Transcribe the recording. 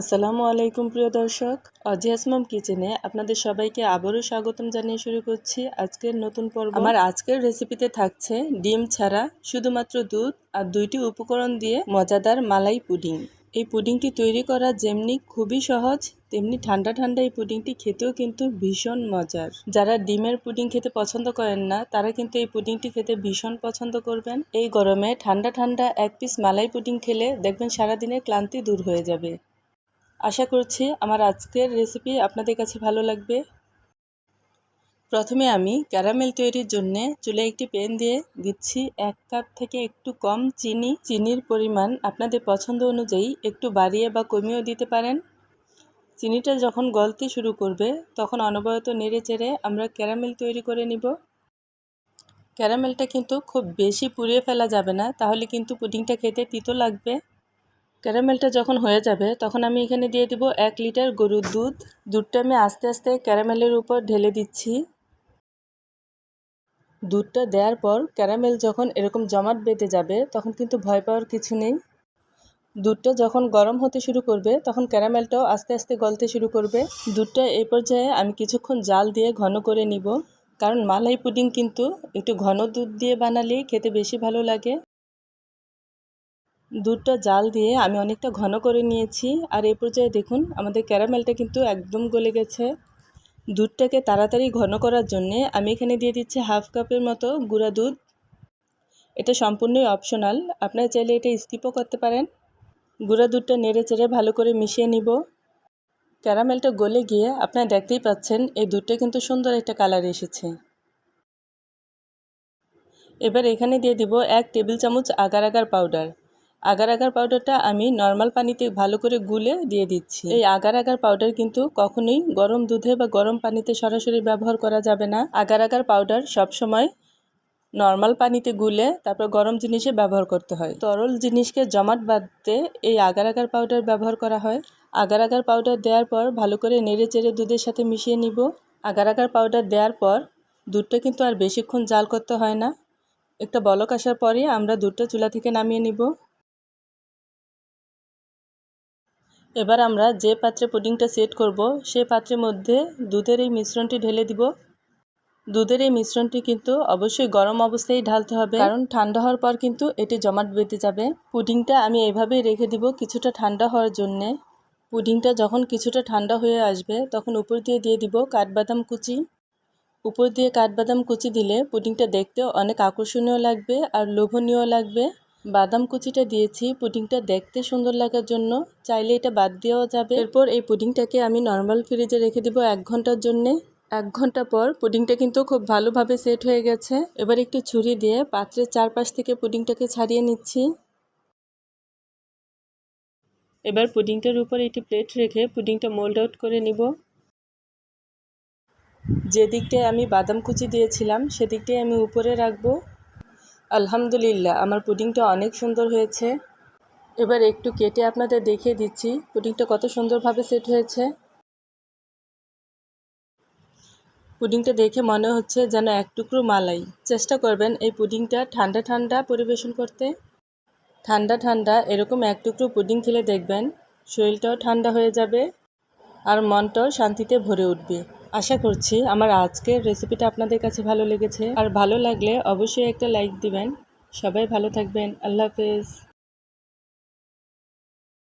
আসসালামু আলাইকুম, প্রিয় দর্শক। অজিয়াসমম কিচেনে আপনাদের সবাইকে আবারও স্বাগতম জানিয়ে শুরু করছি আজকের নতুন পর্ব। আমার আজকের রেসিপিতে থাকছে ডিম ছাড়া শুধুমাত্র দুধ আর দুইটি উপকরণ দিয়ে মজাদার মালাই পুডিং। এই পুডিংটি তৈরি করা যেমনি খুবই সহজ, তেমনি ঠান্ডা ঠান্ডা এই পুডিংটি খেতেও কিন্তু ভীষণ মজার। যারা ডিমের পুডিং খেতে পছন্দ করেন না, তারা কিন্তু এই পুডিংটি খেতে ভীষণ পছন্দ করবেন। এই গরমে ঠান্ডা ঠান্ডা এক পিস মালাই পুডিং খেলে দেখবেন সারাদিনের ক্লান্তি দূর হয়ে যাবে। আশা করছি আমার আজকের রেসিপি আপনাদের কাছে ভালো লাগবে। প্রথমে আমি ক্যারামেল তৈরির জন্য চুলে একটি পেন দিয়ে দিচ্ছি এক কাপ থেকে একটু কম চিনি। চিনির পরিমাণ আপনাদের পছন্দ অনুযায়ী একটু বাড়িয়ে বা কমিয়েও দিতে পারেন। চিনিটা যখন গলতে শুরু করবে, তখন অনবরত নেড়ে চেড়ে আমরা ক্যারামেল তৈরি করে নিব। ক্যারামেলটা কিন্তু খুব বেশি পুড়িয়ে ফেলা যাবে না, তাহলে কিন্তু পুডিংটা খেতে তিতো লাগবে। ক্যারামেলটা যখন হয়ে যাবে, তখন আমি এখানে দিয়ে দিব এক লিটার গরুর দুধ। দুধটা আমি আস্তে আস্তে ক্যারামেলের উপর ঢেলে দিচ্ছি। দুধটা দেওয়ার পর ক্যারামেল যখন এরকম জমাট বেঁধে যাবে, তখন কিন্তু ভয় পাওয়ার কিছু নেই। দুধটা যখন গরম হতে শুরু করবে, তখন ক্যারামেলটাও আস্তে আস্তে গলতে শুরু করবে। দুধটা এই পর্যায়ে আমি কিছুক্ষণ জাল দিয়ে ঘন করে নিব। কারণ মালাই পুডিং কিন্তু একটু ঘন দুধ দিয়ে বানালেই খেতে বেশি ভালো লাগে। দুধটা জাল দিয়ে আমি অনেকটা ঘন করে নিয়েছি। আর এই পর্যায়ে দেখুন, আমাদের ক্যারামেলটা কিন্তু একদম গলে গেছে। দুধটাকে তাড়াতাড়ি ঘন করার জন্যে আমি এখানে দিয়ে দিচ্ছি হাফ কাপের মতো গুঁড়া দুধ। এটা সম্পূর্ণই অপশনাল, আপনারা চাইলে এটা স্কিপও করতে পারেন। গুঁড়া দুধটা নেড়ে চেড়ে ভালো করে মিশিয়ে নিব। ক্যারামেলটা গলে গিয়ে আপনারা দেখতেই পাচ্ছেন, এই দুধটা কিন্তু সুন্দর একটা কালার এসেছে। এবার এখানে দিয়ে দিব এক টেবিল চামচ agar agar powder. Agar agar পাউডারটা আমি নর্মাল পানিতে ভালো করে গুলে দিয়ে দিচ্ছি। এই আগার আগার পাউডার কিন্তু কখনোই গরম দুধে বা গরম পানিতে সরাসরি ব্যবহার করা যাবে না। আগার আগার পাউডার সবসময় নর্মাল পানিতে গুলে তারপর গরম জিনিসে ব্যবহার করতে হয়। তরল জিনিসকে জমাট বাঁধতে এই আগার আগার পাউডার ব্যবহার করা হয়। আগার আগার পাউডার দেওয়ার পর ভালো করে নেড়ে চেড়ে দুধের সাথে মিশিয়ে নিব। আগার আগার পাউডার দেওয়ার পর দুধটা কিন্তু আর বেশিক্ষণ জাল করতে হয় না। একটা বলক আসার পরে আমরা দুধটা চুলা থেকে নামিয়ে নিব। এবার আমরা যে পাত্রে পুডিংটা সেট করব, সে পাত্রের মধ্যে দুধের এই মিশ্রণটি ঢেলে দিব। দুধের এই মিশ্রণটি কিন্তু অবশ্যই গরম অবস্থায় ঢালতে হবে, কারণ ঠান্ডা হওয়ার পর কিন্তু এটি জমাট বেঁধে যাবে। পুডিংটা আমি এভাবেই রেখে দিব কিছুটা ঠান্ডা হওয়ার জন্যে। পুডিংটা যখন কিছুটা ঠান্ডা হয়ে আসবে, তখন উপর দিয়ে দিয়ে দিব কাঠবাদাম কুচি। উপর দিয়ে কাঠবাদাম কুচি দিলে পুডিংটা দেখতেও অনেক আকর্ষণীয় লাগবে আর লোভনীয় লাগবে। বাদাম কুচিটা দিয়েছি, পুডিংটা দেখতে সুন্দর লাগার জন্য। চাইলে এটা বাদ দেওয়া যাবে। এরপর এই পুডিংটাকে আমি নর্মাল ফ্রিজে রেখে দিব এক ঘণ্টার জন্যে। এক ঘণ্টা পর পুডিংটা কিন্তু খুব ভালোভাবে সেট হয়ে গেছে। এবার একটু ছুরি দিয়ে পাত্রের চারপাশ থেকে পুডিংটাকে ছাড়িয়ে নিচ্ছি। এবার পুডিংটার উপর একটি প্লেট রেখে পুডিংটা মোল্ড আউট করে নিব। যে দিকটায় আমি বাদাম কুচি দিয়েছিলাম, সেদিকটাই আমি উপরে রাখব। আলহামদুলিল্লাহ, আমার পুডিংটা অনেক সুন্দর হয়েছে। এবার একটু কেটে আপনাদের দেখিয়ে দিচ্ছি, পুডিংটা কত সুন্দরভাবে সেট হয়েছে। পুডিংটা দেখে মনে হচ্ছে যেন এক টুকরো মালাই। চেষ্টা করবেন এই পুডিংটা ঠান্ডা ঠান্ডা পরিবেশন করতে। ঠান্ডা ঠান্ডা, এরকম এক টুকরো পুডিং খেলে দেখবেন, শরীরটাও ঠান্ডা হয়ে যাবে আর মনটাও শান্তিতে ভরে উঠবে। আশা করছি আমার আজকের রেসিপিটা আপনাদের কাছে ভালো লেগেছে। আর ভালো লাগলে অবশ্যই একটা লাইক দিবেন। সবাই ভালো থাকবেন। আল্লাহ হাফেজ।